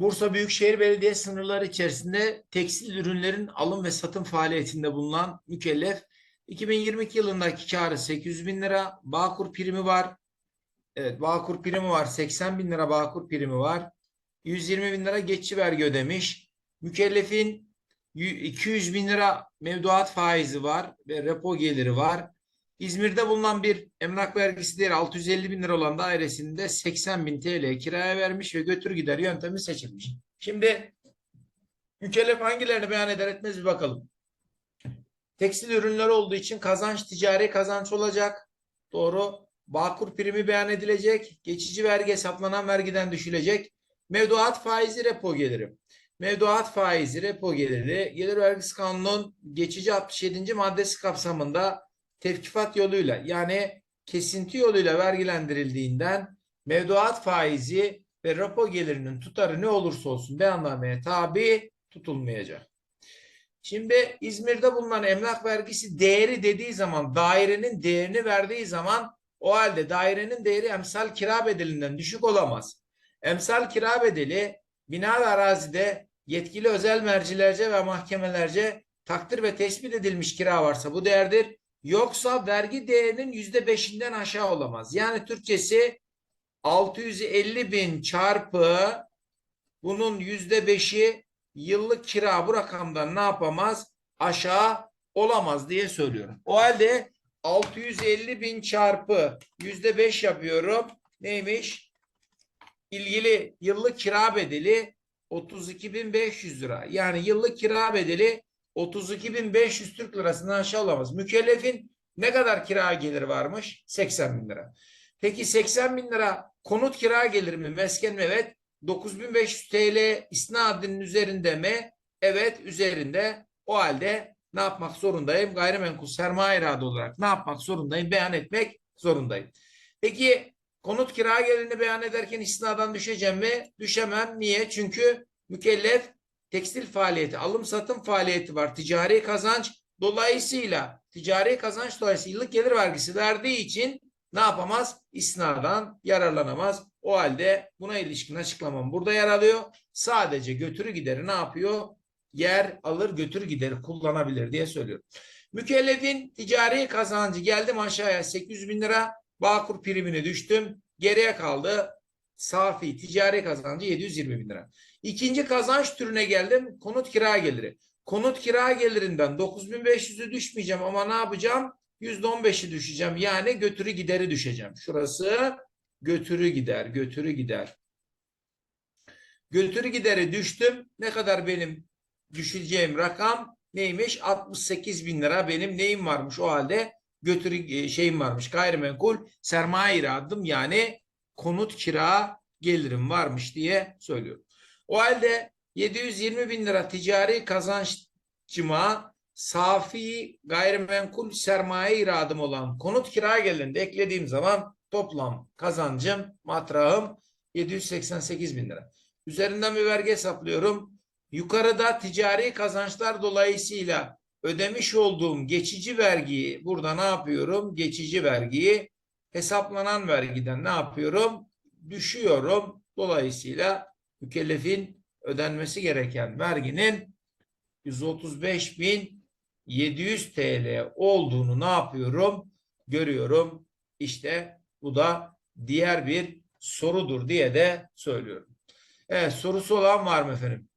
Bursa Büyükşehir Belediye sınırları içerisinde tekstil ürünlerin alım ve satım faaliyetinde bulunan mükellef 2022 yılındaki karı 800 bin lira, Bağkur primi var. Evet, Bağkur primi var. 80 bin lira Bağkur primi var. 120 bin lira geçici vergi ödemiş. Mükellefin yü- 200 bin lira mevduat faizi var ve repo geliri var. İzmir'de bulunan bir emlak vergisi değeri 650 bin lira olan dairesinde 80 bin TL kiraya vermiş ve götür gider yöntemi seçilmiş. Şimdi mükellef hangilerini beyan eder etmez bir bakalım. Tekstil ürünler olduğu için kazanç ticari kazanç olacak. Doğru. Bağkur primi beyan edilecek. Geçici vergi hesaplanan vergiden düşülecek. Mevduat faizi repo geliri. Mevduat faizi repo geliri gelir vergisi kanunun geçici 67. maddesi kapsamında tevkifat yoluyla yani kesinti yoluyla vergilendirildiğinden mevduat faizi ve repo gelirinin tutarı ne olursa olsun beyannameye tabi tutulmayacak. Şimdi İzmir'de bulunan emlak vergisi değeri dediği zaman dairenin değerini verdiği zaman o halde dairenin değeri emsal kira bedelinden düşük olamaz. Emsal kira bedeli bina ve arazide yetkili özel mercilerce ve mahkemelerce takdir ve tespit edilmiş kira varsa bu değerdir. Yoksa vergi değerinin yüzde beşinden aşağı olamaz. Yani Türkçesi 650 bin çarpı bunun yüzde beşi yıllık kira bu rakamdan ne yapamaz? Aşağı olamaz diye söylüyorum. O halde 650 bin çarpı yüzde beş yapıyorum. Neymiş? İlgili yıllık kira bedeli 32.500 lira. Yani yıllık kira bedeli 32.500 Türk lirasından aşağı olamaz. Mükellefin ne kadar kira geliri varmış? 80 bin lira. Peki 80 bin lira konut kira gelir mi? Mesken mi? Evet. 9500 TL isnadının üzerinde mi? Evet üzerinde. O halde ne yapmak zorundayım? Gayrimenkul sermaye irade olarak ne yapmak zorundayım? Beyan etmek zorundayım. Peki konut kira gelirini beyan ederken isnadan düşeceğim mi? Düşemem. Niye? Çünkü mükellef tekstil faaliyeti, alım satım faaliyeti var. Ticari kazanç dolayısıyla ticari kazanç dolayısıyla yıllık gelir vergisi verdiği için ne yapamaz? İsnadan yararlanamaz. O halde buna ilişkin açıklamam burada yer alıyor. Sadece götürü gideri ne yapıyor? Yer alır götürü gideri kullanabilir diye söylüyorum. Mükellefin ticari kazancı geldim aşağıya 800 bin lira. Bağkur primini düştüm. Geriye kaldı safi ticari kazancı 720 bin lira. İkinci kazanç türüne geldim. Konut kira geliri. Konut kira gelirinden 9500'ü düşmeyeceğim ama ne yapacağım? %15'i düşeceğim. Yani götürü gideri düşeceğim. Şurası götürü gider, götürü gider. Götürü gideri düştüm. Ne kadar benim düşeceğim rakam neymiş? 68 bin lira benim neyim varmış o halde? Götürü e, şeyim varmış. Gayrimenkul sermaye iradım yani konut kira gelirim varmış diye söylüyorum. O halde 720 bin lira ticari kazançcıma safi gayrimenkul sermaye iradım olan konut kira gelirini de eklediğim zaman toplam kazancım, matrahım 788 bin lira. Üzerinden bir vergi hesaplıyorum. Yukarıda ticari kazançlar dolayısıyla ödemiş olduğum geçici vergiyi burada ne yapıyorum? Geçici vergiyi hesaplanan vergiden ne yapıyorum? Düşüyorum. Dolayısıyla mükellefin ödenmesi gereken verginin 135.700 TL olduğunu ne yapıyorum? Görüyorum. İşte bu da diğer bir sorudur diye de söylüyorum. Evet sorusu olan var mı efendim?